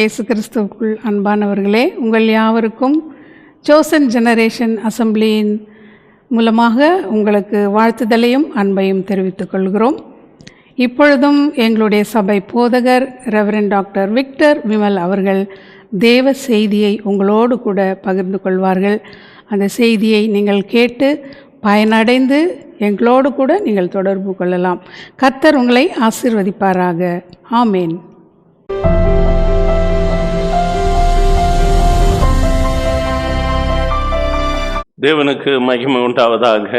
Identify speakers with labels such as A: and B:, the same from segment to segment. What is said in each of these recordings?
A: இயேசு கிறிஸ்துவுக்குள் அன்பானவர்களே உங்கள் யாவருக்கும் சோசன் ஜெனரேஷன் அசம்பிளியின் மூலமாக உங்களுக்கு வாழ்த்துதலையும் அன்பையும் தெரிவித்துக் கொள்கிறோம். இப்பொழுதும் எங்களுடைய சபை போதகர் ரெவரன் டாக்டர் விக்டர் விமல் அவர்கள் தேவ செய்தியை உங்களோடு கூட பகிர்ந்து கொள்வார்கள். அந்த செய்தியை நீங்கள் கேட்டு பயனடைந்து எங்களோடு கூட நீங்கள் தொடர்பு கொள்ளலாம். கர்த்தர் உங்களை ஆசீர்வதிப்பாராக. ஆமேன்.
B: தேவனுக்கு மகிமை உண்டாவதாக.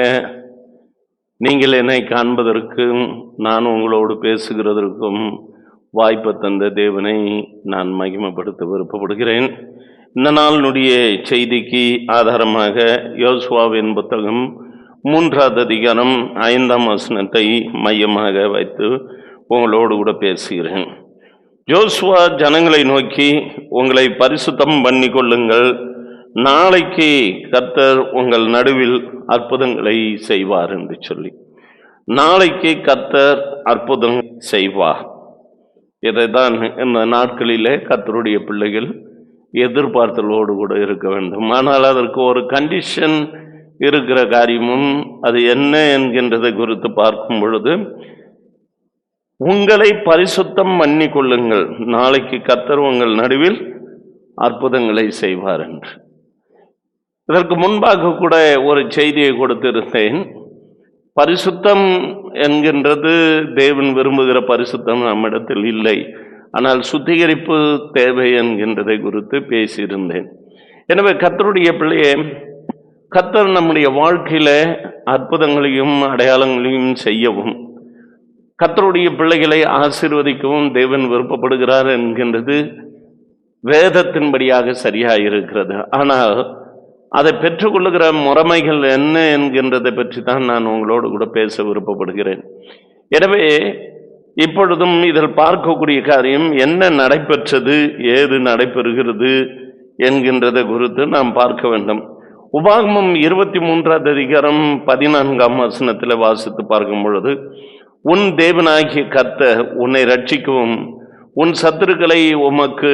B: நீங்கள் என்னை காண்பதற்கும் நான் உங்களோடு பேசுகிறதற்கும் வாய்ப்பு தந்த தேவனை நான் மகிமைப்படுத்த விருப்பப்படுகிறேன். இந்த நாளினுடைய செய்திக்கு ஆதாரமாக யோசுவாவின் புத்தகம் மூன்றாவது அதிகாரம் ஐந்தாம் வசனத்தை மையமாக வைத்து உங்களோடு கூட பேசுகிறேன். ஜோஸ்வா ஜனங்களை நோக்கி உங்களை பரிசுத்தம் பண்ணி கொள்ளுங்கள் நாளைக்கு கர்த்தர் உங்கள் நடுவில் அற்புதங்களை செய்வார் என்று சொல்லி. நாளைக்கு கர்த்தர் அற்புதம் செய்வார். இதைதான் இந்த நாட்களிலே கர்த்தருடைய பிள்ளைகள் எதிர்பார்த்தலோடு கூட இருக்க வேண்டும். ஆனால் அதற்கு ஒரு கண்டிஷன் இருக்கிற காரியமும் அது என்ன என்கின்றதை குறித்து பார்க்கும் பொழுது உங்களை பரிசுத்தம் பண்ணி கொள்ளுங்கள் நாளைக்கு கத்தர் உங்கள் நடுவில் அற்புதங்களை செய்வார் என்று. இதற்கு முன்பாக கூட ஒரு செய்தியை கொடுத்திருந்தேன். பரிசுத்தம் என்கின்றது தேவன் விரும்புகிற பரிசுத்தம் நம்மிடத்தில் இல்லை. ஆனால் சுத்திகரிப்பு தேவை என்கின்றதை குறித்து பேசியிருந்தேன். எனவே கத்தருடைய பிள்ளையே கத்தர் நம்முடைய வாழ்க்கையில் அற்புதங்களையும் அடையாளங்களையும் செய்யவும் கத்தருடைய பிள்ளைகளை ஆசீர்வதிக்கவும் தேவன் விருப்பப்படுகிறார் என்கின்றது வேதத்தின்படியாக சரியாக இருக்கிறது ஆனால் அதை பெற்றுக்கொள்ளுகிற முறைமைகள் என்ன என்கின்றதை பற்றி தான் நான் உங்களோடு கூட பேச விருப்பப்படுகிறேன். எனவே இப்பொழுதும் இதில் பார்க்கக்கூடிய காரியம் என்ன நடைபெற்றது ஏது நடைபெறுகிறது என்கின்றதை குறித்து நாம் பார்க்க வேண்டும். உபாகமம் இருபத்தி மூன்றாவது அதிகாரம் பதினான்காம் வசனத்தில் வாசித்து பார்க்கும் பொழுது உன் தேவனாகிய கத்த உன்னை ரட்சிக்கவும் உன் சத்துருக்களை உமக்கு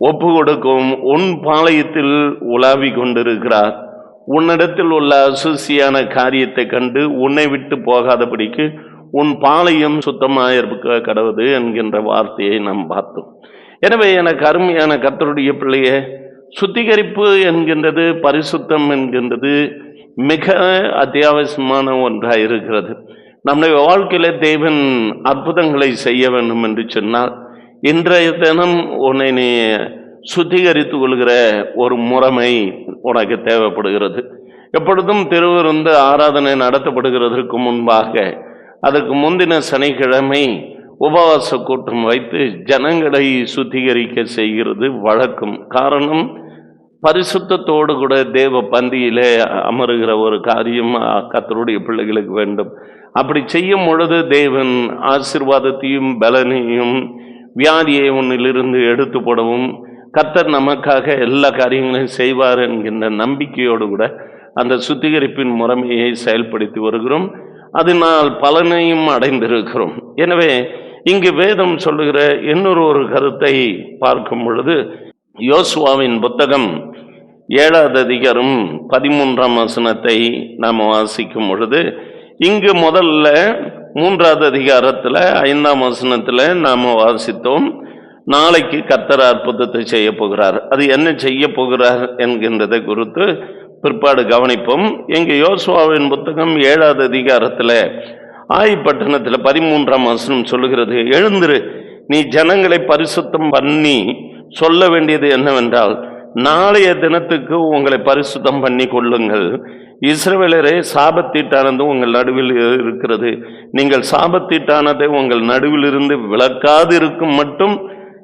B: ஒப்பு கொடுக்கும் உன் பாளையத்தில் உலாவி கொண்டிருக்கிறார். உன்னிடத்தில் உள்ள அசுசியான காரியத்தை கண்டு உன்னை விட்டு போகாதபடிக்கு உன் பாளையம் சுத்தமாக இருக்க கடவுது என்கின்ற வார்த்தையை நாம் பார்த்தோம். எனவே எனக்கு அருமையான கத்தருடைய பிள்ளையே சுத்திகரிப்பு என்கின்றது பரிசுத்தம் என்கின்றது மிக அத்தியாவசியமான ஒன்றாக இருக்கிறது நம்முடைய வாழ்க்கையில் தேவன் அற்புதங்களை செய்ய வேண்டும் என்று சொன்னால் இன்றைய தினம் உன்னை நீ சுத்திகரித்து கொள்கிற ஒரு முறைமை உனக்கு தேவைப்படுகிறது. எப்பொழுதும் திருவிருந்து ஆராதனை நடத்தப்படுகிறதற்கு முன்பாக அதுக்கு முந்தின சனிக்கிழமை உபவாச கூட்டம் வைத்து ஜனங்களை சுத்திகரிக்க செய்கிறது வழக்கம். காரணம் பரிசுத்தத்தோடு கூட தேவ பந்தியிலே அமருகிற ஒரு காரியம் கத்தருடைய பிள்ளைகளுக்கு வேண்டும். அப்படி செய்யும் பொழுது தேவன் ஆசிர்வாதத்தையும் பலனையும் வியாதியை உன்னிலிருந்து எடுத்து போடவும் கத்தர் நமக்காக எல்லா காரியங்களையும் செய்வார் என்கின்ற நம்பிக்கையோடு கூட அந்த சுத்திகரிப்பின் முறைமையை செயல்படுத்தி வருகிறோம். அதனால் பலனையும் அடைந்திருக்கிறோம். எனவே இங்கு வேதம் சொல்லுகிற இன்னொரு ஒரு கருத்தை பார்க்கும் பொழுது யோசுவாவின் புத்தகம் ஏழாவது அதிகாரம் பதிமூன்றாம் வசனத்தை நாம் வாசிக்கும் பொழுது இங்கு முதல்ல மூன்றாவது அதிகாரத்தில் ஐந்தாம் வசனத்தில் நாம் வாசித்தோம். நாளைக்கு கத்தர் அற்புதத்தை செய்ய போகிறார். அது என்ன செய்ய போகிறார் என்கின்றதை குறித்து பிற்பாடு கவனிப்போம். எங்கள் யோசுவாவின் புத்தகம் ஏழாவது அதிகாரத்தில் ஆய்பட்டணத்தில் பதிமூன்றாம் வசனம் சொல்லுகிறது எழுந்திரு நீ ஜனங்களை பரிசுத்தம் பண்ணி சொல்ல வேண்டியது என்னவென்றால் நாளைய தினத்துக்கு உங்களை பரிசுத்தம் பண்ணி கொள்ளுங்கள். இஸ்ரவேலரே சாபத்தீட்டானது உங்கள் நடுவில் இருக்கிறது. நீங்கள் சாபத்தீட்டானதை உங்கள் நடுவில் இருந்து விளக்காது இருக்கும் மட்டும்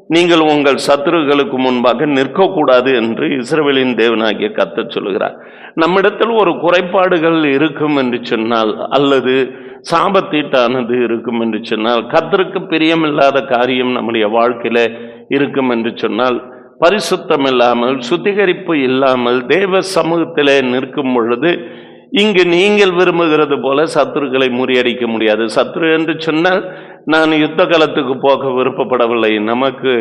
B: நீங்கள் உங்கள் சத்ருகளுக்கு முன்பாக நிற்கக்கூடாது என்று இஸ்ரவேலின் தேவனாகிய கத்த சொல்கிறார் நம்மிடத்தில் ஒரு குறைபாடுகள் இருக்கும் என்று சொன்னால் அல்லது சாபத்தீட்டானது இருக்கும் என்று சொன்னால் கத்தருக்கு பிரியமில்லாத காரியம் நம்முடைய வாழ்க்கையில் இருக்கும் என்று சொன்னால் பரிசுத்தம் இல்லாமல் சுத்திகரிப்பு இல்லாமல் தேவ சமூகத்திலே நிற்கும் பொழுது இங்கு நீங்கள் விரும்புகிறது போல சத்துருக்களை முறியடிக்க முடியாது. சத்ரு என்று சொன்னால் நான் யுத்த காலத்துக்கு போக விருப்பப்படவில்லை. நமக்கு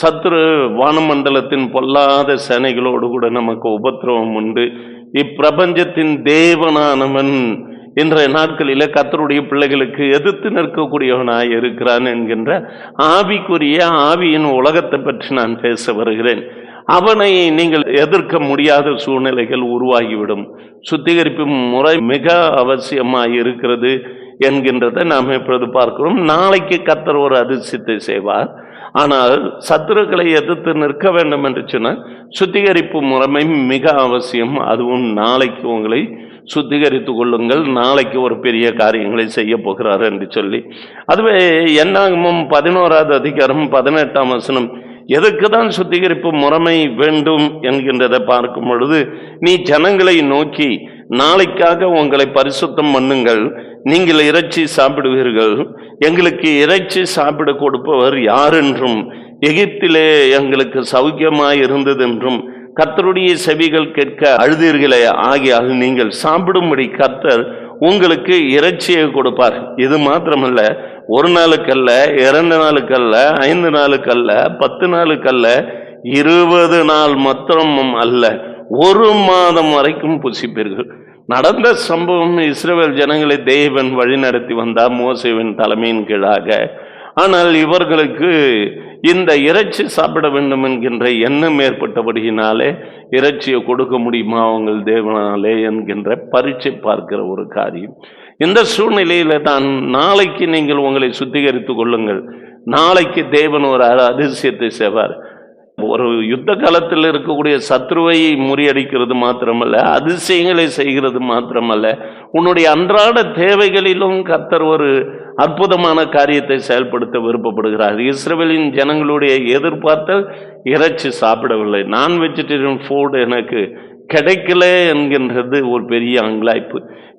B: சத்ரு வானமண்டலத்தின் பொல்லாத சேனைகளோடு கூட நமக்கு உபத்திரவம் உண்டு. இப்பிரபஞ்சத்தின் தேவனானவன் இன்றைய நாட்களில் கத்தருடைய பிள்ளைகளுக்கு எதிர்த்து நிற்கக்கூடியவனாய் இருக்கிறான் என்கின்ற ஆவிக்குரிய ஆவியின் உலகத்தை பற்றி நான் பேச வருகிறேன். அவனை நீங்கள் எதிர்க்க முடியாத சூழ்நிலைகள் உருவாகிவிடும். சுத்திகரிப்பு முறை மிக அவசியமாக இருக்கிறது என்கின்றதை நாம் இப்பொழுது பார்க்கிறோம். நாளைக்கு கத்தர் ஒரு அதிர்ஷ்டத்தை செய்வார். ஆனால் சத்துருக்களை எதிர்த்து நிற்க வேண்டும் என்று சொன்னால் சுத்திகரிப்பு முறைமை மிக அவசியம். அதுவும் நாளைக்கு உங்களை சுத்திகரித்து கொள்ளுங்கள். நாளைக்கு ஒரு பெரிய காரியங்களை செய்ய போகிறார் என்று சொல்லி. அதுவே என்னாகமும் பதினோராவது அதிகாரம் பதினெட்டாம் வசனம். எதுக்கு தான் சுத்திகரிப்பு முறைமை வேண்டும்? என்கின்றதை பார்க்கும் பொழுது நீ ஜனங்களை நோக்கி நாளைக்காக உங்களை பரிசுத்தம் பண்ணுங்கள். நீங்கள் இறைச்சி சாப்பிடுவீர்கள். எங்களுக்கு இறைச்சி சாப்பிட கொடுப்பவர் யார் என்றும் எகிப்திலே எங்களுக்கு சௌக்கியமாய் இருந்ததென்றும் கத்தருடைய செவிகள் கேட்க அழுதீர்களே ஆகியால் நீங்கள் சாப்பிடும்படி கத்தர் உங்களுக்கு இறைச்சியை கொடுப்பார். இது மாத்திரமல்ல ஒரு நாளுக்கல்ல இரண்டு நாளுக்கல்ல ஐந்து நாளுக்கல்ல பத்து நாளுக்கல்ல இருபது நாள் மாத்திரமும் அல்ல ஒரு மாதம் வரைக்கும் புசிப்பீர்கள். நடந்த சம்பவம் இஸ்ரேல் ஜனங்களை தேவன் வழிநடத்தி வந்தார் மோசேவின் தலைமையின் கீழாக. ஆனால் இவர்களுக்கு இந்த இறைச்சி சாப்பிட வேண்டும் என்கின்ற எண்ணம் ஏற்பட்டபடியினாலே இறைச்சியை கொடுக்க முடியுமா அவங்கள் தேவனாலே என்கின்ற பரீட்சை பார்க்கிற ஒரு காரியம். இந்த சூழ்நிலையில் தான் நாளைக்கு நீங்கள் உங்களை சுத்திகரித்து கொள்ளுங்கள். நாளைக்கு தேவன் ஒரு அதிசயத்தை செய்வார். ஒரு யுத்த காலத்தில் இருக்கக்கூடிய சத்ருவை முறியடிக்கிறது மாத்திரமல்ல அதிசயங்களை செய்கிறது மாத்திரமல்ல. உன்னுடைய அன்றாட தேவைகளிலும் கத்தர் ஒரு அற்புதமான காரியத்தை செயல்படுத்த விருப்பப்படுகிறார். இஸ்ரேலின் ஜனங்களுடைய எதிர்பார்த்தல் இறைச்சி சாப்பிடவில்லை. நான் வெஜிடேரியன் ஃபுட் எனக்கு கிடைக்கல என்கின்றது ஒரு பெரிய அங்கலாய்ப்பு.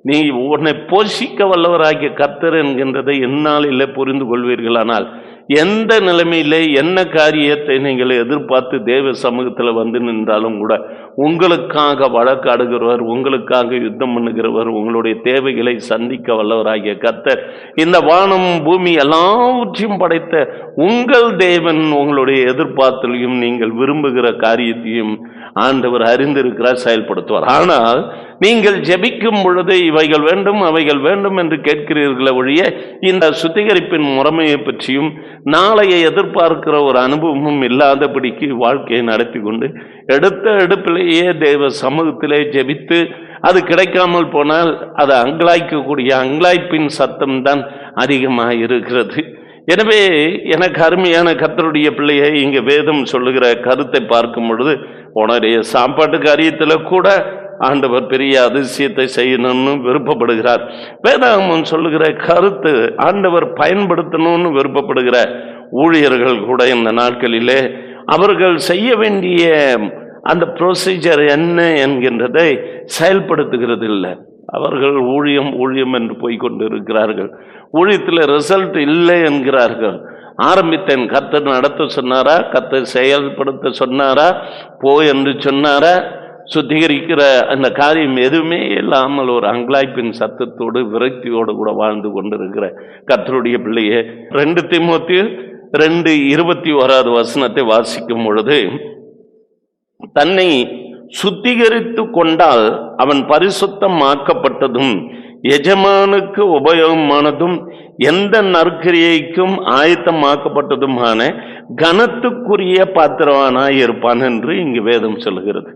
B: நீ உன்னை போஷிக்க வல்லவராகிய கர்த்தர் என்கின்றதை என்னாலில்லை புரிந்து கொள்வீர்களானால் எந்த நிலைமையிலே என்ன காரியத்தை நீங்கள் எதிர்பார்த்து தேவ சமூகத்தில் வந்து நின்றாலும் கூட உங்களுக்காக வழக்காடுகிறவர் உங்களுக்காக யுத்தம் பண்ணுகிறவர் உங்களுடைய தேவைகளை சந்திக்க வல்லவராகிய கத்தர் இந்த வானம் பூமி எல்லாவற்றையும் படைத்த உங்கள் தேவன் உங்களுடைய எதிர்பார்த்தலையும் நீங்கள் விரும்புகிற காரியத்தையும் ஆண்டவர் அறிந்திருக்கிறார் செயல்படுத்துவார். ஆனால் நீங்கள் ஜெபிக்கும் பொழுது இவைகள் வேண்டும் அவைகள் வேண்டும் என்று கேட்கிறீர்களே ஒழிய இந்த சுத்திகரிப்பின் முறைமையை பற்றியும் நாளையை எதிர்பார்க்கிற ஒரு அனுபவமும் இல்லாதபடிக்கு வாழ்க்கையை நடத்தி கொண்டு எடுத்த எடுப்பிலேயே தேவ சமூகத்திலே ஜெபித்து அது கிடைக்காமல் போனால் அது அங்கலாய்க்கக்கூடிய அங்கலாய்ப்பின் சத்தம்தான் அதிகமாக இருக்கிறது. எனவே எனக்கு அருமையான கத்தருடைய பிள்ளையை இங்கே வேதம் சொல்லுகிற கருத்தை பார்க்கும் பொழுது உன்னுடைய சாப்பாட்டு காரியத்தில் கூட ஆண்டவர் பெரிய அதிசயத்தை செய்யணும்னு விருப்பப்படுகிறார். வேதாகமன் சொல்லுகிற கருத்து ஆண்டவர் பயன்படுத்தணும்னு விருப்பப்படுகிற ஊழியர்கள் கூட இந்த நாட்களிலே அவர்கள் செய்ய வேண்டிய அந்த ப்ரொசீஜர் என்ன என்கின்றதை செயல்படுத்துகிறது இல்லை அவர்கள் ஊழியம் ஊழியம் என்று போய்க்கொண்டு இருக்கிறார்கள் ஊழியத்தில் ரிசல்ட் இல்லை என்கிறார்கள். ஆரம்பித்தேன். கர்த்தர் நடத்த சொன்னாரா? கர்த்தர் செயல்படுத்த சொன்னாரா? போ என்று சொன்னாரா? சுத்திகரிக்கிற அந்த காரியம் எதுவுமே இல்லாமல் ஒரு அங்கலாய்ப்பின் சத்தத்தோடு விரக்தியோடு கூட வாழ்ந்து கொண்டிருக்கிற கர்த்தருடைய பிள்ளையே ரெண்டு திமுத்தி ரெண்டு இருபத்தி ஓராவது வசனத்தை வாசிக்கும் பொழுது தன்னை சுத்திகரித்து கொண்டால் அவன் பரிசுத்தம் ஆக்கப்பட்டதும் எஜமானுக்கு உபயோகமானதும் எந்த நற்கிரியைக்கும் ஆயத்தமாக்கப்பட்டதுமான கனத்துக்குரிய பாத்திரவானாய் இருப்பான் என்று இங்கு வேதம் சொல்கிறது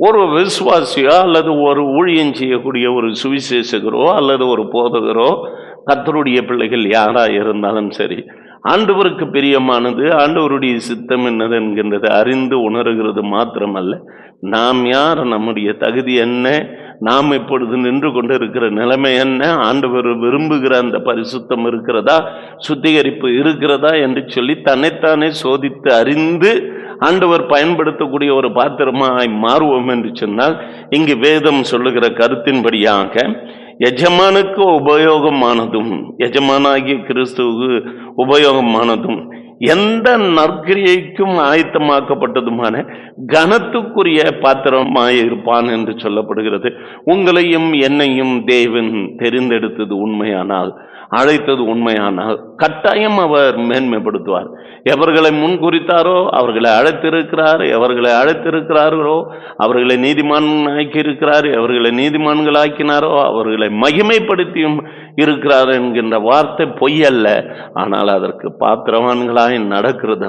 B: ஒரு விசுவாசியோ அல்லது ஒரு ஊழியம் செய்யக்கூடிய ஒரு சுவிசேஷகரோ அல்லது ஒரு போதகரோ கத்தருடைய பிள்ளைகள் யாராக இருந்தாலும் சரி ஆண்டவருக்கு பிரியமானது ஆண்டவருடைய சித்தம் என்னது என்கின்றது அறிந்து உணர்கிறது மாத்திரமல்ல. நாம் யார் நம்முடைய தகுதி என்ன நாம் இப்பொழுது நின்று கொண்டு இருக்கிற நிலைமை என்ன ஆண்டவர் விரும்புகிற அந்த பரிசுத்தம் இருக்கிறதா சுத்திகரிப்பு இருக்கிறதா என்று சொல்லி தன்னைத்தானே சோதித்து அறிந்து ஆண்டவர் பயன்படுத்தக்கூடிய ஒரு பாத்திரமாய் மாறுவோம் என்று சொன்னால் இங்கு வேதம் சொல்லுகிற கருத்தின்படியாக எஜமானுக்கு உபயோகமானதும் எஜமானாகிய கிறிஸ்துவுக்கு உபயோகமானதும் எந்த நற்கிரியைக்கும் ஆயத்தமாக்கப்பட்டதுமான கனத்துக்குரிய பாத்திரமாய் இருப்பான் என்று சொல்லப்படுகிறது. உங்களையும் என்னையும் தேவன் தெரிந்தெடுத்தது உண்மையானால் அழைத்தது உண்மையானால் கட்டாயம் அவர் மேன்மைப்படுத்துவார். எவர்களை முன்குறித்தாரோ அவர்களை அழைத்திருக்கிறார் எவர்களை அழைத்திருக்கிறார்களோ அவர்களை நீதிமான் இருக்கிறார் எவர்களை நீதிமான்களாக்கினாரோ அவர்களை மகிமைப்படுத்தியும் இருக்கிறார் என்கின்ற வார்த்தை பொய்யல்ல ஆனால் அதற்கு பாத்திரவான்களாய் நடக்கிறது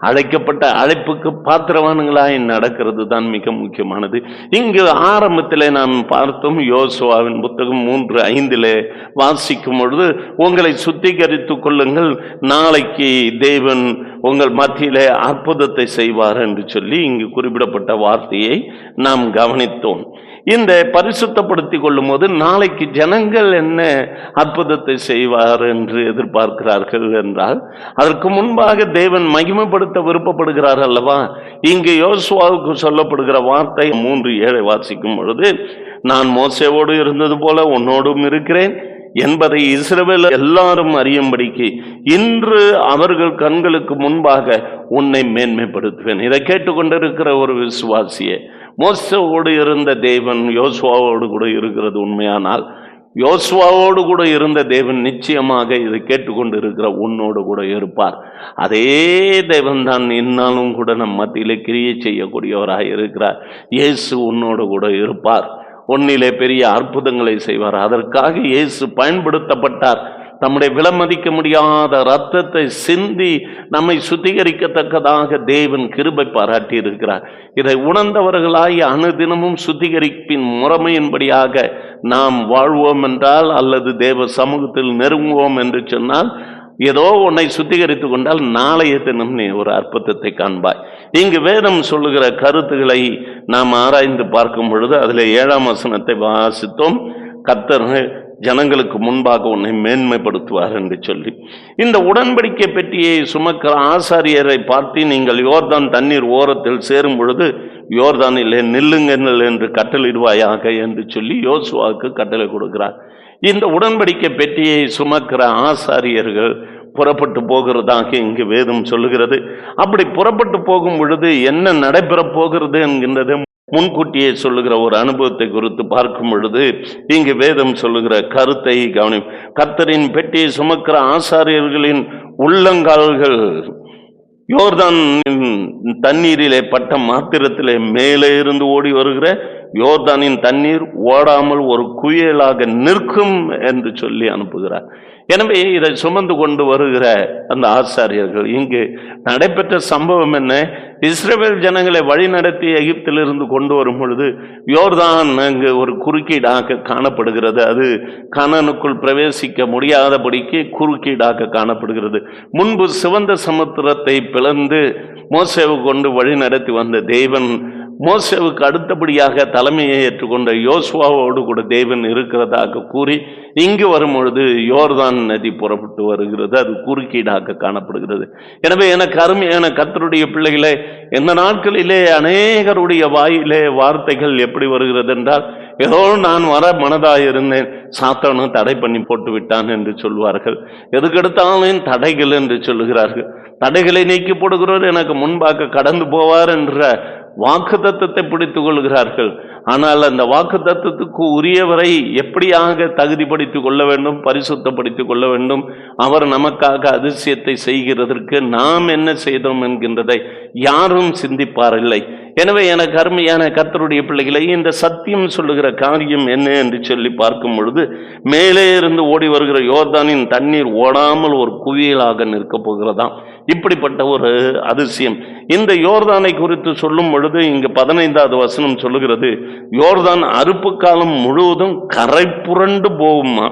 B: அழைக்கப்பட்ட அழைப்புக்கு பாத்திரவான்களாய் நடக்கிறது தான் மிக முக்கியமானது. இங்கு ஆரம்பத்திலே நாம் பார்த்தோம் யோசுவாவின் புத்தகம் மூன்று ஐந்திலே வாசிக்கும் பொழுது உங்களை சுத்திகரித்துக் கொள்ளுங்கள். நாளைக்கு தேவன் உங்கள் மத்தியிலே அற்புதத்தை செய்வார் என்று சொல்லி இங்கு குறிப்பிடப்பட்ட வார்த்தையை நாம் கவனித்தோம். இந்த பரிசுத்தப்படுத்திக் கொள்ளும் போது நாளைக்கு ஜனங்கள் என்ன அற்புதத்தை செய்வார் என்று எதிர்பார்க்கிறார்கள் என்றால் அதற்கு முன்பாக தேவன் மகிமைப்படுத்த விருப்பப்படுகிறார் அல்லவா? இங்கு யோசுவாவுக்கு சொல்லப்படுகிற வார்த்தை மூன்று ஏழை வாசிக்கும் பொழுது நான் மோசேவோடு இருந்தது போல உன்னோடும் இருக்கிறேன். என்பதை இஸ்ரவேல் எல்லாரும் அறியும்படிக்கு இன்று அவர்கள் கண்களுக்கு முன்பாக உன்னை மேன்மைப்படுத்துவேன். இதை கேட்டுக்கொண்டிருக்கிற ஒரு விசுவாசியை மோசவோடு இருந்த தேவன் யோசுவாவோடு கூட இருக்கிறது உண்மையானால் யோசுவாவோடு கூட இருந்த தேவன் நிச்சயமாக இதை கேட்டுக்கொண்டு இருக்கிற உன்னோடு கூட இருப்பார். அதே தேவன் தான் இன்னாலும் கூட நம் மத்தியிலே கிரியை செய்யக்கூடியவராக இருக்கிறார். இயேசு உன்னோடு கூட இருப்பார். உன்னிலே பெரிய அற்புதங்களை செய்வார். அதற்காக இயேசு பயன்படுத்தப்பட்டார். தம்முடைய விலமதிக்க முடியாத ரத்தத்தை சிந்தி நம்மை சுத்திகரிக்கத்தக்கதாக தேவன் கிருபை பாராட்டி இருக்கிறார் இதை உணர்ந்தவர்களாய் அனுதினமும் சுத்திகரிப்பின் முறைமையின்படியாக நாம் வாழ்வோம் என்றால் அல்லது தேவ சமூகத்தில் நெருங்குவோம் என்று சொன்னால் ஏதோ உன்னை சுத்திகரித்து கொண்டால் நாளைய தினம் நீ ஒரு அற்புதத்தை காண்பாய். இங்கு வேதம் சொல்லுகிற கருத்துக்களை நாம் ஆராய்ந்து பார்க்கும் பொழுது அதில் ஏழாம் வசனத்தை வாசித்தோம். கத்தர்கள் ஜனங்களுக்கு முன்பாக உன்னை மேன்மைப்படுத்துவார் என்று சொல்லி. இந்த உடன்படிக்கை பெட்டியை சுமக்கிற ஆசாரியரை பார்த்து நீங்கள் யோர்தான் தண்ணீர் ஓரத்தில் சேரும் பொழுது யோர்தானிலே நில்லுங்கள் என்று கட்டளிடுவாயாக என்று சொல்லி யோசுவாவுக்கு கட்டளை கொடுக்கிறார். இந்த உடன்படிக்கை பெட்டியை சுமக்கிற ஆசாரியர்கள் புறப்பட்டு போகிறதாக இங்கு வேதம் சொல்லுகிறது. அப்படி புறப்பட்டு போகும் பொழுது என்ன நடைபெறப் போகிறது என்கின்றது முன்கூட்டியே சொல்லுகிற ஒரு அனுபவத்தை குறித்து பார்க்கும் பொழுது இங்கு வேதம் சொல்லுகிற கருத்தை கவனி கர்த்தரின் பெட்டியை சுமக்கிற ஆசாரியர்களின் உள்ளங்கால்கள் யோர்தான் தண்ணீரிலே பட்ட மாத்திரத்திலே மேலே இருந்து ஓடி வருகிற யோர்தானின் தண்ணீர் ஓடாமல் ஒரு குயலாக நிற்கும் என்று சொல்லி அனுப்புகிறார். எனவே இதை சுமந்து கொண்டு வருகிற அந்த ஆசாரியர்கள் இங்கு நடைபெற்ற சம்பவம் என்ன? இஸ்ரேல் ஜனங்களை வழிநடத்தி எகிப்திலிருந்து கொண்டு வரும் பொழுது யோர்தான் அங்கு ஒரு குறுக்கீடாக காணப்படுகிறது. அது கணனுக்குள் பிரவேசிக்க முடியாதபடிக்கு குறுக்கீடாக காணப்படுகிறது. முன்பு சிவந்த சமுத்திரத்தை பிளந்து மோசேவு கொண்டு வழி நடத்தி வந்த தெய்வன் மோசேவுக்கு அடுத்தபடியாக தலைமையை ஏற்றுக்கொண்ட யோசுவாவோடு கூட தேவன் இருக்கிறதாக கூறி இங்கு வரும்பொழுது யோர்தான் நதி புறப்பட்டு வருகிறது. அது குறுக்கீடாக காணப்படுகிறது. எனவே எனக்கு அருமையான கத்தருடைய பிள்ளைகளே இந்த நாட்களிலே அநேகருடைய வாயிலே வார்த்தைகள் எப்படி வருகிறது என்றால் ஏதோ நான் வர மனதாக இருந்தேன் சாத்தானும் தடை பண்ணி போட்டு விட்டான் என்று சொல்வார்கள். எதுக்கெடுத்தாலும் தடைகள் என்று சொல்லுகிறார்கள். தடைகளை நீக்கி போடுகிறவர் எனக்கு முன்பாக கடந்து போவார் என்ற வாக்கு தத்துவத்தை பிடித்துக் கொள்கிறார்கள். ஆனால் அந்த வாக்கு தத்துவத்துக்கு உரியவரை எப்படியாக தகுதிப்படுத்திக் கொள்ள வேண்டும் பரிசுத்தப்படுத்திக் கொள்ள வேண்டும்? அவர் நமக்காக அதிசயத்தை செய்கிறதற்கு நாம் என்ன செய்தோம் என்கின்றதை யாரும் சிந்திப்பாரில்லை எனவே என கருமையான கர்த்தருடைய பிள்ளைகளை இந்த சத்தியம் சொல்லுகிற காரியம் என்ன என்று சொல்லி பார்க்கும் பொழுது மேலே இருந்து ஓடி வருகிற யோர்தானின் தண்ணீர் ஓடாமல் ஒரு குவியலாக நிற்கப் போகிறதாம். இப்படிப்பட்ட ஒரு அதிசயம். இந்த யோர்தானை குறித்து சொல்லும் பொழுது இங்கு பதினைந்தாவது வசனம் சொல்லுகிறது யோர்தான் அறுப்பு காலம் முழுவதும் கரை புரண்டு போகுமா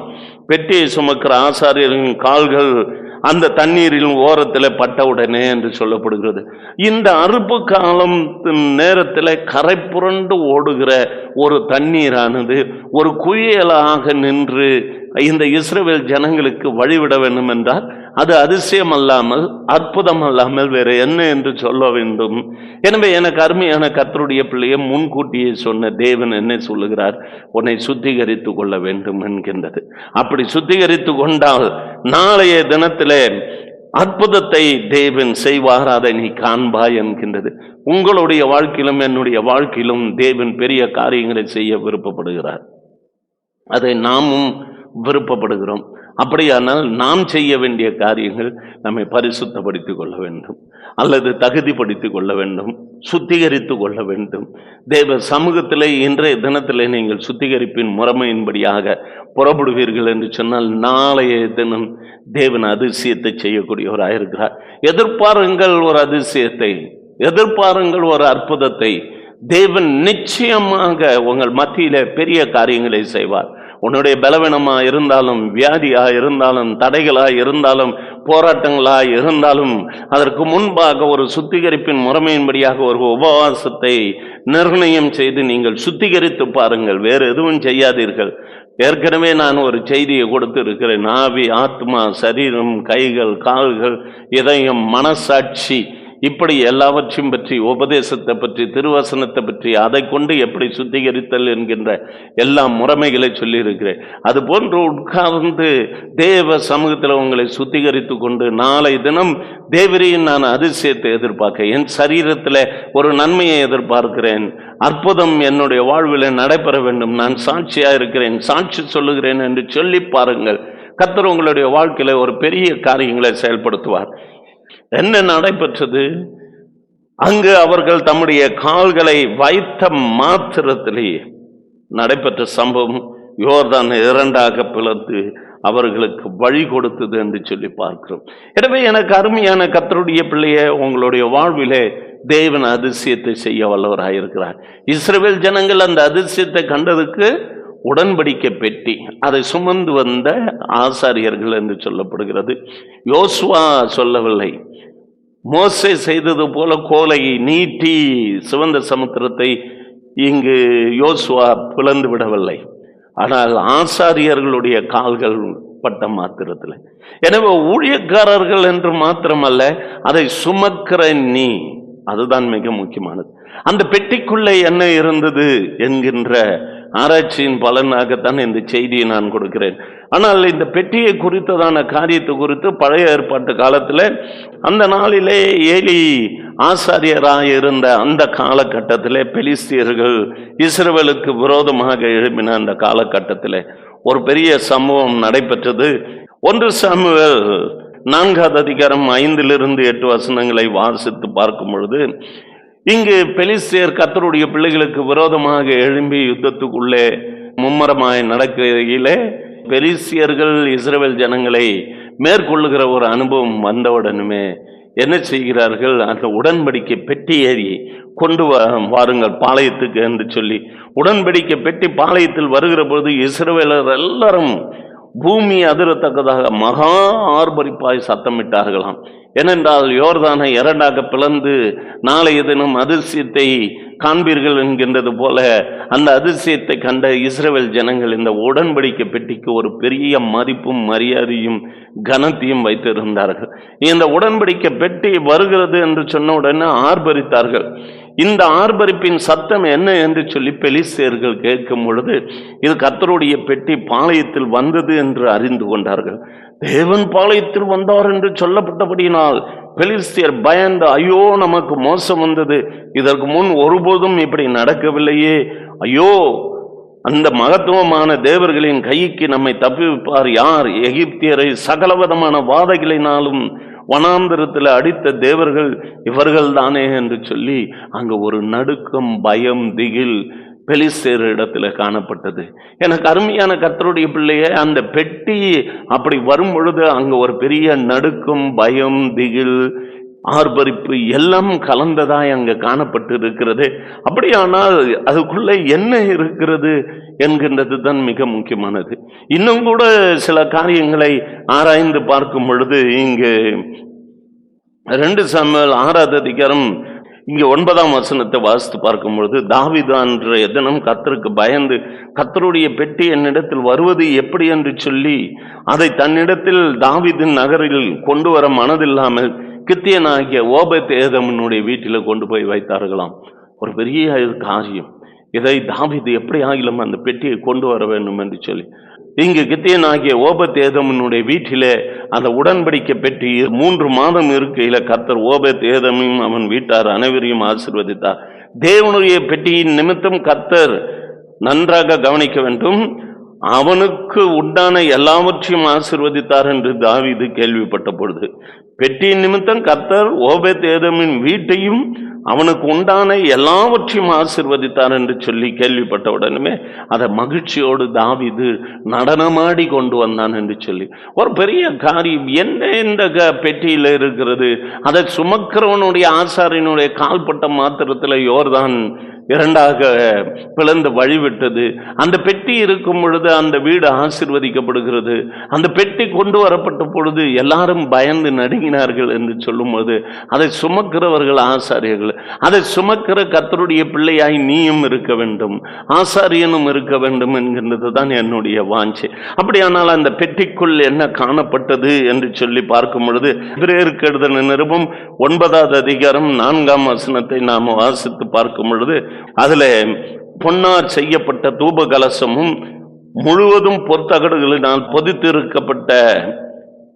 B: பெட்டியை சுமக்கிற ஆசாரியர்களின் கால்கள் அந்த தண்ணீரின் ஓரத்தில் பட்டவுடனே என்று சொல்லப்படுகிறது. இந்த அறுப்பு காலம் நேரத்தில் கரை புரண்டு ஓடுகிற ஒரு தண்ணீரானது ஒரு குயலாக நின்று இந்த இஸ்ரேல் ஜனங்களுக்கு வழிவிட வேண்டும் என்றால் அது அதிசயம் அல்லாமல் அற்புதம் அல்லாமல் வேற என்ன என்று சொல்ல வேண்டும். எனவே எனக்கு அருமையான கர்த்தருடைய பிள்ளையை முன்கூட்டியே சொன்ன தேவன் என்ன சொல்லுகிறார்? உன்னை சுத்திகரித்து கொள்ள வேண்டும் என்கின்றது. அப்படி சுத்திகரித்து கொண்டால் நாளைய தினத்திலே அற்புதத்தை தேவன் செய்வார் அதை நீ காண்பாய் என்கின்றது. உங்களுடைய வாழ்க்கையிலும் என்னுடைய வாழ்க்கையிலும் தேவன் பெரிய காரியங்களை செய்ய விருப்பப்படுகிறார். அதை நாமும் விருப்பப்படுகிறோம். அப்படியானால் நாம் செய்ய வேண்டிய காரியங்கள் நம்மை பரிசுத்தப்படுத்திக் கொள்ள வேண்டும். அல்லது தகுதிப்படுத்திக் கொள்ள வேண்டும். சுத்திகரித்து கொள்ள வேண்டும். தேவ சமூகத்திலே இன்றைய தினத்திலே நீங்கள் சுத்திகரிப்பின் முறைமையின்படியாக புறப்படுவீர்கள் என்று சொன்னால் நாளைய தினம் தேவன் அதிசயத்தை செய்யக்கூடியவராக இருக்கிறார். எதிர்பாருங்கள் ஒரு அதிசயத்தை எதிர்பாருங்கள் ஒரு அற்புதத்தை. தேவன் நிச்சயமாக உங்கள் மத்தியிலே பெரிய காரியங்களை செய்வார். உன்னுடைய பலவீனமா இருந்தாலும் வியாதியா இருந்தாலும் தடைகளா இருந்தாலும் போராட்டங்களா இருந்தாலும் அதற்கு முன்பாக ஒரு சுத்திகரிப்பின் முறைமையின்படியாக ஒரு உபவாசத்தை நிர்ணயம் செய்து நீங்கள் சுத்திகரித்து பாருங்கள். வேறு எதுவும் செய்யாதீர்கள். ஏற்கனவே நான் ஒரு செய்தியை கொடுத்து இருக்கிறேன் ஆவி ஆத்மா சரீரம் கைகள் கால்கள் இதயம் மனசாட்சி இப்படி எல்லாவற்றையும் பற்றி உபதேசத்தை பற்றி திருவசனத்தை பற்றி அதை கொண்டு எப்படி சுத்திகரித்தல் என்கின்ற எல்லா முறைமைகளை சொல்லியிருக்கிறேன். அது போன்று உட்கார்ந்து தேவ சமூகத்தில் உங்களை சுத்திகரித்து கொண்டு நாளை தினம் தேவரையும் நான் அதிசயத்தை எதிர்பார்க்க என் சரீரத்தில் ஒரு நன்மையை எதிர்பார்க்கிறேன். அற்புதம் என்னுடைய வாழ்வில் நடைபெற வேண்டும். நான் சாட்சியாக இருக்கிறேன். சாட்சி சொல்லுகிறேன் என்று சொல்லி பாருங்கள். கத்தர் உங்களுடைய வாழ்க்கையில் ஒரு பெரிய காரியங்களை செயல்படுத்துவார். என்ன நடைபெற்றது? அங்கு அவர்கள் தம்முடைய கால்களை வைத்த மாத்திரத்திலேயே நடைபெற்ற சம்பவம் யோர்தான் இரண்டாக பிளந்து அவர்களுக்கு வழி கொடுத்தது என்று சொல்லி பார்க்கிறோம். எனவே எனக்கு அருமையான கத்தருடைய பிள்ளைய உங்களுடைய வாழ்விலே தேவன் அதிசயத்தை செய்ய வல்லவராக இருக்கிறார் இஸ்ரேல் ஜனங்கள் அந்த அதிசயத்தை கண்டதுக்கு உடன்படிக்கை பெட்டி. அதை சுமந்து வந்த ஆசாரியர்கள் என்று சொல்லப்படுகிறது. யோசுவா சொல்லவில்லை. மோசை செய்தது போல கோலையை நீட்டி சிவந்த சமுத்திரத்தை இங்கு யோசுவா பிளந்து விடவில்லை. ஆனால் ஆசாரியர்களுடைய கால்கள் பட்ட மாத்திரத்தில். எனவே ஊழியக்காரர்கள் என்று மாத்திரமல்ல அதை சுமக்கிற நீ அதுதான் மிக முக்கியமானது. அந்த பெட்டிக்குள்ளே என்ன இருந்தது என்கின்ற ஆராய்ச்சியின் பலனாகத்தான் இந்த செய்தியை நான் கொடுக்கிறேன். ஆனால் இந்த பெட்டியை குறித்ததான காரியத்தை குறித்து பழைய ஏற்பாட்டு காலத்தில் அந்த நாளிலே ஏலி ஆசாரியராக இருந்த அந்த காலகட்டத்தில் பெலிஸ்தியர்கள் இஸ்ரேலுக்கு விரோதமாக எழுப்பின அந்த காலகட்டத்தில் ஒரு பெரிய சம்பவம் நடைபெற்றது. ஒன்று சாமுவேல் நான்காவது அதிகாரம் ஐந்திலிருந்து எட்டு வசனங்களை வாசித்து பார்க்கும் பொழுது இங்கு பெலிஸ்தியர் கத்தருடைய பிள்ளைகளுக்கு விரோதமாக எழும்பி யுத்தத்துக்குள்ளே மும்மரமாய் நடக்கையிலே பெலிஸ்தியர்கள் இஸ்ரேல் ஜனங்களை மேற்கொள்ளுகிற ஒரு அனுபவம் வந்தவுடனுமே என்ன செய்கிறார்கள்? அந்த உடன்படிக்கை பெட்டி ஏறி கொண்டு வாருங்கள் பாளையத்துக்கு என்று சொல்லி உடன்படிக்கை பெட்டி பாளையத்தில் வருகிற பொழுது இஸ்ரேலர் எல்லாரும் பூமி அதிரத்தக்கதாக மகா ஆர்ப்பரிப்பாய் சத்தமிட்டார்களாம். ஏனென்றால் யோர்தானை இரண்டாக பிளந்து நாளைய தினம் அதிசயத்தை காண்பீர்கள் என்கின்றது போல அந்த அதிசயத்தை கண்ட இஸ்ரேல் ஜனங்கள் இந்த உடன்படிக்கை பெட்டிக்கு ஒரு பெரிய மதிப்பும் மரியாதையும் கனத்தையும் வைத்திருந்தார்கள். இந்த உடன்படிக்கை பெட்டி வருகிறது என்று சொன்ன உடனே ஆர்ப்பரித்தார்கள். இந்த ஆர்ப்பரிப்பின் சத்தம் என்ன என்று சொல்லி பெலிஸ்தேர்கள் கேட்கும் பொழுது இது கத்தருடைய பெட்டி பாளையத்தில் வந்தது என்று அறிந்து கொண்டார்கள். தேவன் பாளையத்தில் வந்தார் என்று சொல்லப்பட்டபடியினால் பெலிஸ்தியர் பயந்து ஐயோ நமக்கு மோசம் வந்தது. இதற்கு முன் ஒருபோதும் இப்படி நடக்கவில்லையே. ஐயோ அந்த மகத்துவமான தேவர்களின் கைக்கு நம்மை தப்பிப்பார் யார்? எகிப்தியரை சகலவிதமான வாதைகளினாலும் வனாந்திரத்தில் அடித்த தேவர்கள் இவர்கள் தானே என்று சொல்லி அங்கே ஒரு நடுக்கம் பயம் திகில் பெலிசேர் இடத்துல காணப்பட்டது. எனக்கு அருமையான கர்த்தருடைய பிள்ளைய அந்த பெட்டி அப்படி வரும் பொழுது அங்கே ஒரு பெரிய நடுக்கம் பயம் திகில் ஆர்ப்பரிப்பு எல்லாம் கலந்ததாய் அங்க காணப்பட்டு இருக்கிறது அப்படியானால் அதுக்குள்ளே என்ன இருக்கிறது என்கின்றது தான் மிக முக்கியமானது. இன்னும் கூட சில காரியங்களை ஆராய்ந்து பார்க்கும் பொழுது இங்கு ரெண்டு சாமுவேல் ஆறாவது அதிகாரம் இங்கே ஒன்பதாம் வசனத்தை வாசித்து பார்க்கும் பொழுது தாவீது தினம் கத்தருக்கு பயந்து கத்தருடைய பெட்டி என்னிடத்தில் வருவது எப்படி என்று சொல்லி அதை தன்னிடத்தில் தாவிதின் நகரில் கொண்டு வர மனதில்லாமல் கித்தியனாகிய ஓபத் ஏதமனுடைய வீட்டில் கொண்டு போய் வைத்தார்களாம். ஒரு பெரிய காரியம். இதை தாவீது எப்படி ஆகிலும் அந்த பெட்டியை கொண்டு வர வேண்டும் என்று சொல்லி. இங்கு கித்தியனாகிய ஓபத் ஏதமனுடைய வீட்டிலே அந்த உடன்படிக்கை பெற்றி மூன்று மாதம் இருக்கையில் கர்த்தர் ஓபத் ஏதமையும் அவன் வீட்டார் அனைவரையும் ஆசீர்வதித்தார். தேவனுடைய பெட்டியின் நிமித்தம் கர்த்தர் நன்றாக கவனிக்க வேண்டும். அவனுக்கு உண்டான எல்லாவற்றையும் ஆசிர்வதித்தார் என்று தாவிது கேள்விப்பட்ட பொழுது பெட்டியின் நிமித்தம் கர்த்தர் ஓபேத் ஏதமின் வீட்டையும் அவனுக்கு உண்டான எல்லாவற்றையும் ஆசிர்வதித்தார் என்று சொல்லி கேள்விப்பட்ட உடனே அதை மகிழ்ச்சியோடு தாவிது நடனமாடி கொண்டு வந்தான் என்று சொல்லி ஒரு பெரிய காரியம் என்ன இந்த க- பெட்டியில இருக்கிறது? அதை சுமக்கிறவனுடைய ஆசாரினுடைய கால்பட்ட மாத்திரத்தில் யோர்தான் இரண்டாக பிளந்து வழிவிட்டது. அந்த பெட்டி இருக்கும் பொழுது அந்த வீடு ஆசிர்வதிக்கப்படுகிறது. அந்த பெட்டி கொண்டு வரப்பட்ட பொழுது எல்லாரும் பயந்து நடுங்கினார்கள் என்று சொல்லும்போது அதை சுமக்கிறவர்கள் ஆசாரியர்கள் அதை சுமக்கிற கத்தருடைய பிள்ளையாய் நீயும் இருக்க வேண்டும் ஆசாரியனும் இருக்க வேண்டும் என்கின்றது தான் என்னுடைய வாஞ்சை. அப்படியானால் அந்த பெட்டிக்குள் என்ன காணப்பட்டது என்று சொல்லி பார்க்கும் பொழுது பிறருக்கு நிருபம் ஒன்பதாவது அதிகாரம் நான்காம் வசனத்தை நாம் வாசித்து பார்க்கும் பொழுது அதுல பொன்னார் செய்யப்பட்ட தூப கலசமும் முழுவதும் பொற்தகடுகளினால் பொதித்திருக்கப்பட்ட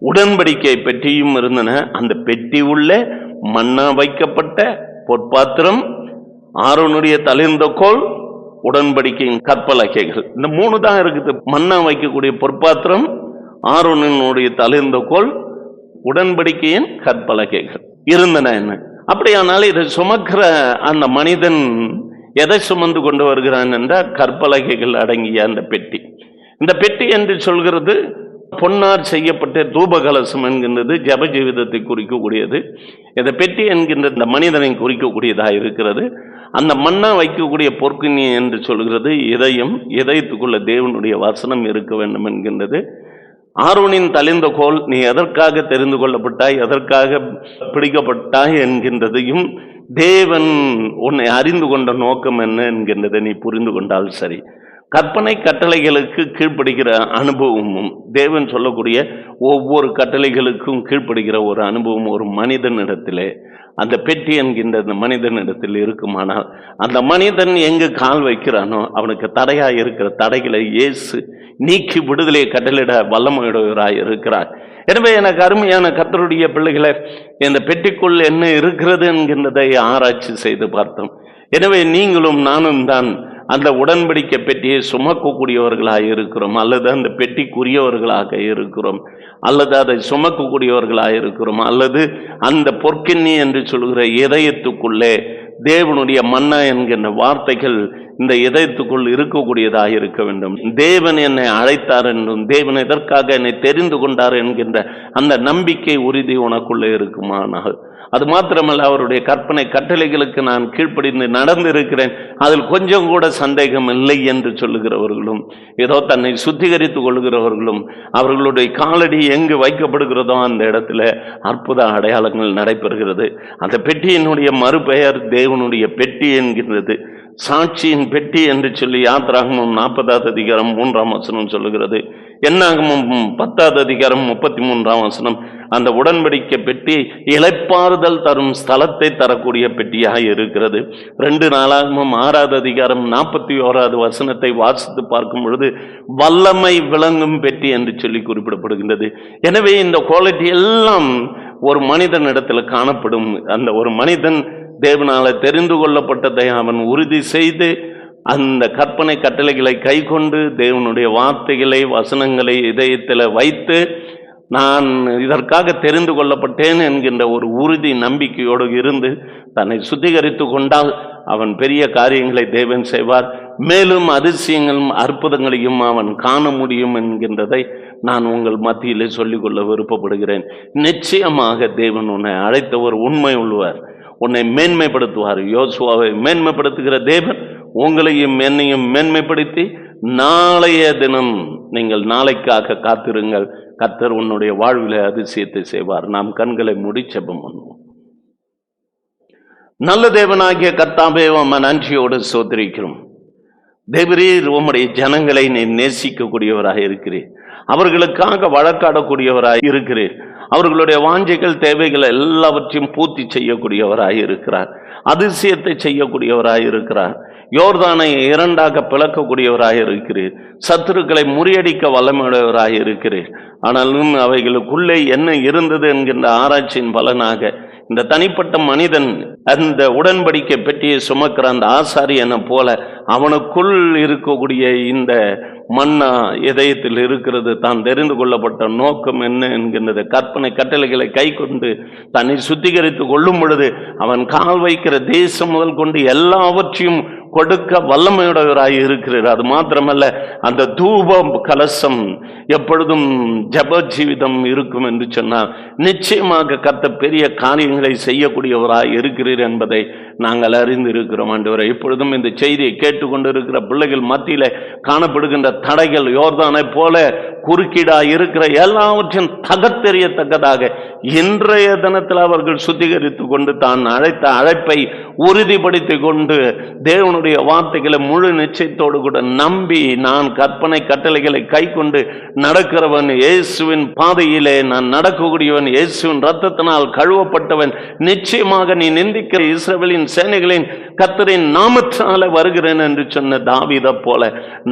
B: உடன்படிக்கை பெட்டியும் இருந்தன. அந்த பெட்டி உள்ள மண்ணா வைக்கப்பட்ட பொற்பாத்திரம் ஆரோனுடைய தலிர்ந்த கோல் உடன்படிக்கையின் கற்பலகைகள். இந்த மூணு தான் இருக்குது. மண்ணா வைக்கக்கூடிய பொற்பாத்திரம் ஆரோனுடைய தளிர்ந்த கோல் உடன்படிக்கையின் கற்பலகைகள். இருந்தன என்ன? அப்படியானால் இதை சுமக்கிற அந்த மனிதன் எதை சுமந்து கொண்டு வருகிறான் என்றால் கற்பலகைகள் அடங்கிய அந்த பெட்டி. இந்த பெட்டி என்று சொல்கிறது பொன்னார் செய்யப்பட்ட தூபகலசம் என்கின்றது ஜப ஜீவிதத்தை குறிக்கக்கூடியது. இந்த பெட்டி என்கின்ற இந்த மனிதனை குறிக்கக்கூடியதாக இருக்கிறது. அந்த மண்ணா வைக்கக்கூடிய பொற்கினி என்று சொல்கிறது. இதயம் இதயத்துக்குள்ள தேவனுடைய வசனம் இருக்க வேண்டும் என்கின்றது. ஆரோனின் தலிந்த கோல் நீ எதற்காக தெரிந்து கொள்ளப்பட்டாய்? எதற்காக பிடிக்கப்பட்டாய்? என்கின்றதையும் தேவன் உன்னை அறிந்து கொண்ட நோக்கம் என்ன? என்கின்றதை நீ புரிந்து கொண்டால் சரி. கற்பனை கட்டளைகளுக்கு கீழ்ப்படுகிற அனுபவமும் தேவன் சொல்லக்கூடிய ஒவ்வொரு கட்டளைகளுக்கும் கீழ்ப்படுகிற ஒரு அனுபவம் ஒரு மனிதனிடத்திலே அந்த பெட்டி என்கின்ற அந்த மனிதனிடத்தில் இருக்குமானால் அந்த மனிதன் எங்கு கால் வைக்கிறானோ அவனுக்கு தடையாக இருக்கிற தடைகளை இயேசு நீக்கி விடுதலை கட்டளிட வல்லமையுடையவராய் இருக்கிறார். எனவே எனக்கு அருமையான கத்தருடைய பிள்ளைகளை இந்த பெட்டிக்குள் என்ன இருக்கிறது என்கின்றதை ஆராய்ச்சி செய்து பார்த்தோம். எனவே நீங்களும் நானும் தான் அந்த உடன்படிக்கை பெட்டியை சுமக்கக்கூடியவர்களாக இருக்கிறோம் அல்லது அந்த பெட்டிக்குரியவர்களாக இருக்கிறோம் அல்லது அதை சுமக்கக்கூடியவர்களாக இருக்கிறோம் அல்லது அந்த பொற்கிண்ணி என்று சொல்கிற இதயத்துக்குள்ளே தேவனுடைய மன்னா என்கின்ற வார்த்தைகள் இந்த இதயத்துக்குள் இருக்கக்கூடியதாக இருக்க வேண்டும். தேவன் என்னை அழைத்தார் என்றும் தேவன் எதற்காக என்னை தெரிந்து கொண்டார் என்கின்ற அந்த நம்பிக்கை உறுதி உனக்குள்ளே இருக்குமானால் அது மாத்திரமல்ல அவருடைய கற்பனை கட்டளைகளுக்கு நான் கீழ்ப்படிந்து நடந்திருக்கிறேன். அதில் கொஞ்சம் கூட சந்தேகம் இல்லை என்று சொல்லுகிறவர்களும் ஏதோ தன்னை சுத்திகரித்துக் கொள்கிறவர்களும் அவர்களுடைய காலடி எங்கு வைக்கப்படுகிறதோ அந்த இடத்துல அற்புத அடையாளங்கள் நடைபெறுகிறது. அந்த பெட்டியினுடைய மறுபெயர் தேவனுடைய பெட்டி என்கின்றது. சாட்சியின் பெட்டி என்று சொல்லி யாத்திராகமம் நாற்பதாவது அதிகாரம் மூன்றாம் வசனம் சொல்லுகிறது. என்னாகும் பத்தாவது அதிகாரம் முப்பத்தி மூன்றாம் வசனம் அந்த உடன்படிக்கை பெட்டி இளைப்பாறுதல் தரும் ஸ்தலத்தை தரக்கூடிய பெட்டியாக இருக்கிறது. ரெண்டு நாளாகமும் ஆறாவது அதிகாரம் நாற்பத்தி ஓராவது வசனத்தை வாசித்து பார்க்கும் பொழுது வல்லமை விளங்கும் பெட்டி என்று சொல்லி குறிப்பிடப்படுகின்றது. எனவே இந்த குவாலிட்டி எல்லாம் ஒரு மனிதனிடத்தில் காணப்படும். அந்த ஒரு மனிதன் தேவனால தெரிந்து கொள்ளப்பட்டதை அவன் உறுதி செய்து அந்த கற்பனை கட்டளைகளை கைக்கொண்டு தேவனுடைய வார்த்தைகளை வசனங்களை இதயத்தில் வைத்து நான் இதற்காக தெரிந்து கொள்ளப்பட்டேன் என்கின்ற ஒரு உறுதி நம்பிக்கையோடு இருந்து தன்னை சுத்திகரித்து கொண்டால் அவன் பெரிய காரியங்களை தேவன் செய்வார். மேலும் அதிசயங்களும் அற்புதங்களையும் அவன் காண முடியும் என்கின்றதை நான் உங்கள் மத்தியிலே சொல்லிக்கொள்ள விருப்பப்படுகிறேன். நிச்சயமாக தேவன் உன்னை அழைத்த ஒரு உண்மை உள்ளவர். உன்னை மேன்மைப்படுத்துவார். யோசுவாவை மேன்மைப்படுத்துகிற தேவன் உங்களையும் என்னையும் மேன்மைப்படுத்தி நாளைய தினம் நீங்கள் நாளைக்காக காத்திருங்கள். கர்த்தர் உன்னுடைய வாழ்வில் அதிசயத்தை செய்வார். நாம் கண்களை மூடி செபம் பண்ணுவோம். நல்ல தேவனாகிய கத்தாவே உம்மை நன்றியோடு சோதரிக்கிறோம் தேவரீர் உம்முடைய ஜனங்களை நீ நேசிக்கக்கூடியவராக இருக்கிறீர். அவர்களுக்காக வழக்காடக்கூடியவராக இருக்கிறீர். அவர்களுடைய வாஞ்சைகள் தேவைகள் எல்லாவற்றையும் பூர்த்தி செய்யக்கூடியவராக இருக்கிறார். அதிசயத்தை செய்யக்கூடியவராக இருக்கிறார். யோர்தானை இரண்டாக பிளக்கக்கூடியவராக இருக்கிறீர். சத்துருக்களை முறியடிக்க வல்லமையுடையவராக இருக்கிறீர். ஆனாலும் அவைகளுக்குள்ளே என்ன இருந்தது என்கின்ற ஆராய்ச்சியின் பலனாக இந்த தனிப்பட்ட மனிதன் அந்த உடன்படிக்கை பெட்டியை சுமக்கிற அந்த ஆசாரியனை போல அவனுக்குள் இருக்கக்கூடிய இந்த மன்னா இதயத்தில் இருக்கிறது தான் தெரிந்து கொள்ளப்பட்ட நோக்கம் என்ன என்கின்றது. கற்பனை கட்டளைகளை கை கொண்டு தன்னை சுத்திகரித்து கொள்ளும் பொழுது அவன் கால் வைக்கிற தேசம் முதல் கொண்டு எல்லாவற்றையும் கொடுக்க வல்லமையுடையவராய் இருக்கிறார். அது மாத்திரமல்ல அந்த தூபம் கலசம் எப்பொழுதும் ஜப ஜீவிதம் இருக்கும் என்று சொன்னால் நிச்சயமாக கத்த பெரிய காரியங்களை செய்யக்கூடியவராய் இருக்கிறீர் என்பதை நாங்கள் அறிந்திருக்கிறோம். ஆண்டவரை இப்பொழுதும் இந்த செய்தியை கேட்டுக்கொண்டிருக்கிற பிள்ளைகள் மத்தியில் காணப்படுகின்ற தடைகள் யோர்தானை போல குறுக்கீடா இருக்கிற எல்லாவற்றையும் தகத்தெறியத்தக்கதாக இன்றைய தினத்தில் அவர்கள் சுத்திகரித்து கொண்டு தான் அழைத்த அழைப்பை உறுதிப்படுத்தி கொண்டு தேவனுடைய வார்த்தைகளை முழு நிச்சயத்தோடு கூட நம்பி நான் கற்பனை கட்டளைகளை கை கொண்டு நடக்கிறவன் இயேசுவின் பாதையிலே நான் நடக்கக்கூடியவன் இயேசுவின் ரத்தத்தினால் கழுவப்பட்டவன். நிச்சயமாக நீ நிந்திக்கிற இஸ்ரவேலின் சேனைகளின் கத்தரின் நாமத்தினால வருகிறேன் என்று சொன்ன தாவித போல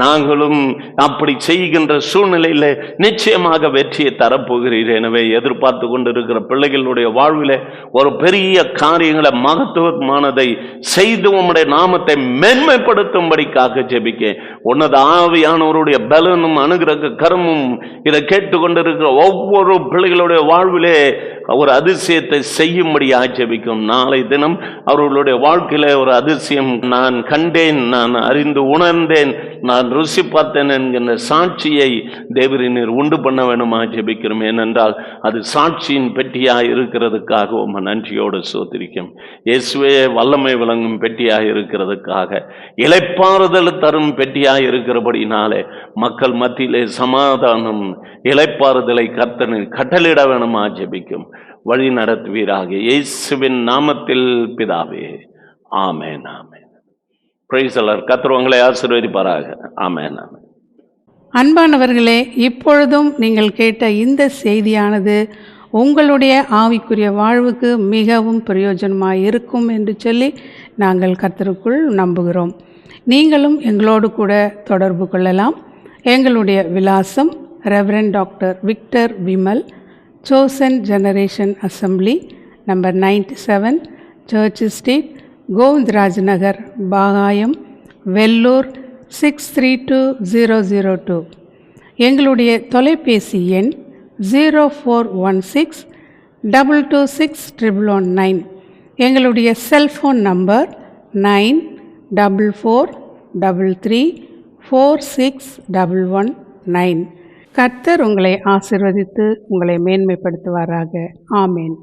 B: நாங்களும் அப்படி செய்கின்ற சூழ்நிலையில் நிச்சயமாக வெற்றியை தரப்போகிறீர். எனவே எதிர்பார்த்து கொண்டிருக்கிற பிள்ளைகளுடைய வாழ்விலே ஒரு பெரிய காரியங்களை மகத்துவமானதை செய்து உம்முடைய நாமத்தை மென்மைப்படுத்தும்படிக்காக ஜெபிக்க உன்னது ஆவியானவருடைய பலனும் அனுகிரக கரமும் இதை கேட்டுக்கொண்டிருக்கிற ஒவ்வொரு பிள்ளைகளுடைய வாழ்விலே ஒரு அதிசயத்தை செய்யும்படி ஆட்சேபிக்கும் நாளை தினம் அவர்களுடைய வாழ்க்கையில ஒரு அதிசயம் நான் கண்டேன் நான் அறிந்து உணர்ந்தேன் நான் ருசி பார்த்தேன் என்கிற சாட்சியை தேவரினர் உண்டு பண்ண வேணுமா ஜெபிக்கிறோம். ஏனென்றால் அது சாட்சியின் பெட்டியாக இருக்கிறதுக்காக உம நன்றியோடு சோத்திரிக்கும். இயேசுவே வல்லமை விளங்கும் பெட்டியாக இருக்கிறதுக்காக இலைப்பாறுதல் தரும் பெட்டியாக இருக்கிறபடினாலே மக்கள் மத்தியிலே சமாதானம் இலைப்பாறுதலை கர்த்தனை கட்டளிட வேணுமா ஜெபிக்கும். வழி நடத்துவீராக இயேசுவின் நாமத்தில் பிதாவே. ஆமேன் ஆமேன். பிரைசலர் கத்துறவங்களை ஆசீர்வதிப்பாராக. ஆமேன் ஆமேன்.
A: அன்பானவர்களே இப்பொழுதும் நீங்கள் கேட்ட இந்த செய்தியானது உங்களுடைய ஆவிக்குரிய வாழ்வுக்கு மிகவும் பிரயோஜனமாக இருக்கும் என்று சொல்லி நாங்கள் கர்த்தருக்குள் நம்புகிறோம். நீங்களும் எங்களோடு கூட தொடர்பு கொள்ளலாம். எங்களுடைய விலாசம் reverend doctor Victor Vimal chosen generation assembly number 97 seven church street Govindaraj Nagar Bagayam Vellore six three two zero zero two எங்களுடைய தொலைபேசி எண் zero four one six double two six triple one nine எங்களுடைய cellphone number nine double four double three four six double one nine கர்த்தர் உங்களை ஆசிர்வதித்து உங்களை மேன்மைப்படுத்துவாராக. ஆமேன்.